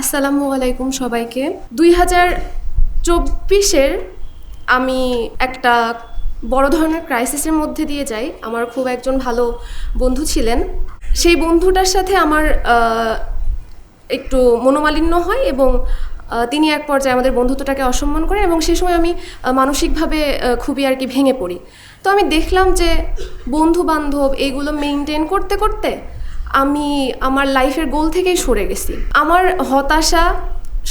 আসসালামু আলাইকুম সবাইকে। দুই হাজার চব্বিশের আমি একটা বড় ধরনের ক্রাইসিসের মধ্যে দিয়ে যাই। আমার খুব একজন ভালো বন্ধু ছিলেন। সেই বন্ধুটার সাথে আমার একটু মনোমালিন্য হয় এবং তিনি এক পর্যায়ে আমাদের বন্ধুত্বটাকে অসম্মান করেন এবং সেই সময় আমি মানসিকভাবে খুবই আর কি ভেঙে পড়ি। তো আমি দেখলাম যে বন্ধু বান্ধব এইগুলো মেনটেন করতে করতে আমি আমার লাইফের গোল থেকেই সরে গেছি। আমার হতাশা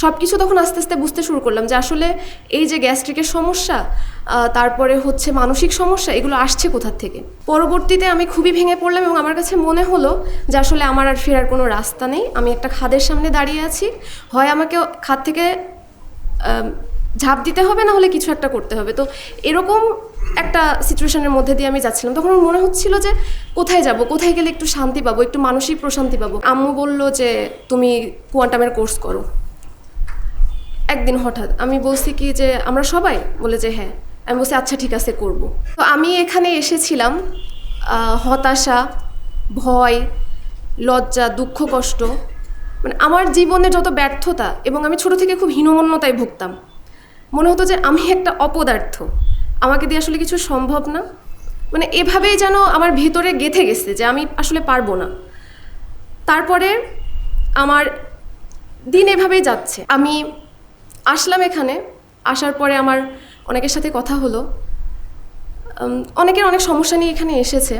সব কিছু তখন আস্তে আস্তে বুঝতে শুরু করলাম যে আসলে এই যে গ্যাস্ট্রিকের সমস্যা তারপরে হচ্ছে মানসিক সমস্যা, এগুলো আসছে কোথার থেকে? পরবর্তীতে আমি খুবই ভেঙে পড়লাম এবং আমার কাছে মনে হলো যে আসলে আমার আর ফেরার কোনো রাস্তা নেই। আমি একটা খাদের সামনে দাঁড়িয়ে আছি। হয় আমাকে খাদ থেকে ঝাঁপ দিতে হবে, না হলে কিছু একটা করতে হবে। তো এরকম একটা সিচুয়েশনের মধ্যে দিয়ে আমি যাচ্ছিলাম। তখন মনে হচ্ছিল যে কোথায় যাব? কোথায় গেলে একটু শান্তি পাবো? একটু মানসিক প্রশান্তি পাবো? আম্মু বলল যে, তুমি কোয়ান্টামের কোর্স করো। একদিন হঠাৎ আমি বলছি কি যে, আমরা সবাই? বলে যে হ্যাঁ। আমি বলছি আচ্ছা ঠিক আছে, করব। তো আমি এখানে এসেছিলাম হতাশা, ভয়, লজ্জা, দুঃখ, কষ্ট। মানে আমার জীবনে যত ব্যর্থতা এবং আমি ছোট থেকে খুব হীনমন্যতায় ভুগতাম, মনে হতো যে আমি একটা অপদার্থ। আমাকে দিয়ে আসলে কিছু সম্ভব না। মানে এভাবেই যেন আমার ভেতরে গেথে গেছে যে আমি আসলে পারব না। তারপরে আমার দিন এভাবেই যাচ্ছে। আমি আসলাম এখানে, আসার পরে আমার অনেকের সাথে কথা হলো। অনেকের অনেক সমস্যা নিয়ে এখানে এসেছে।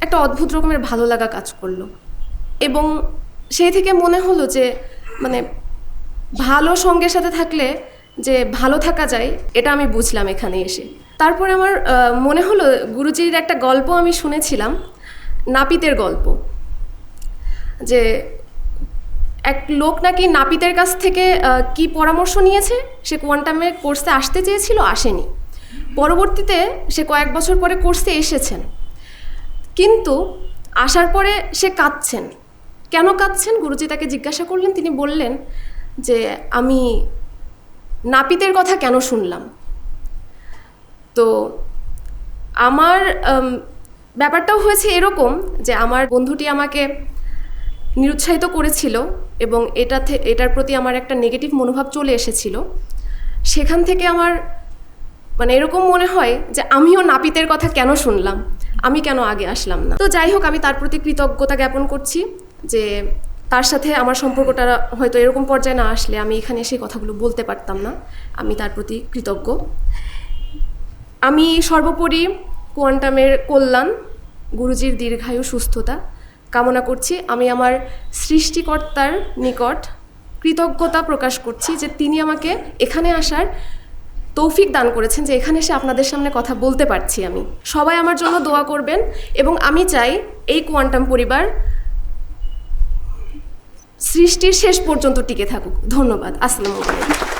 একটা অদ্ভুত রকমের ভালো লাগা কাজ করল। এবং সেই থেকে মনে হলো যে মানে ভালো সঙ্গের সাথে থাকলে যে ভালো থাকা যায়, এটা আমি বুঝলাম এখানে এসে। তারপরে আমার মনে হলো গুরুজির একটা গল্প আমি শুনেছিলাম, নাপিতের গল্প। যে এক লোক নাকি নাপিতের কাছ থেকে কি পরামর্শ নিয়েছে, সে কোয়ান্টামে কোর্সে আসতে চেয়েছিল, আসেনি। পরবর্তীতে সে কয়েক বছর পরে কোর্সে এসেছেন। কিন্তু আসার পরে সে কাঁদছেন। কেন কাঁদছেন? গুরুজি তাকে জিজ্ঞাসা করলেন, তিনি বললেন যে, আমি নাপিতের কথা কেন শুনলাম? তো আমার ব্যাপারটাও হয়েছে এরকম যে আমার বন্ধুটি আমাকে নিরুৎসাহিত করেছিল এবং এটাতে এটার প্রতি আমার একটা নেগেটিভ মনোভাব চলে এসেছিল। সেখান থেকে আমার মানে এরকম মনে হয় যে আমিও নাপিতের কথা কেন শুনলাম? আমি কেন আগে আসলাম না? তো যাই হোক, আমি তার প্রতি কৃতজ্ঞতা জ্ঞাপন করছি যে তার সাথে আমার সম্পর্কটা হয়তো এরকম পর্যায়ে না আসলে আমি এখানে এসে কথাগুলো বলতে পারতাম না। আমি তার প্রতি কৃতজ্ঞ। আমি সর্বোপরি কোয়ান্টামের কল্যাণ, গুরুজির দীর্ঘায়ু সুস্থতা কামনা করছি। আমি আমার সৃষ্টিকর্তার নিকট কৃতজ্ঞতা প্রকাশ করছি যে তিনি আমাকে এখানে আসার তৌফিক দান করেছেন যে এখানে এসে আপনাদের সামনে কথা বলতে পারছি আমি। সবাই আমার জন্য দোয়া করবেন এবং আমি চাই এই কোয়ান্টাম পরিবার সৃষ্টির শেষ পর্যন্ত টিকে থাকুক। ধন্যবাদ। আসসালামু আলাইকুম।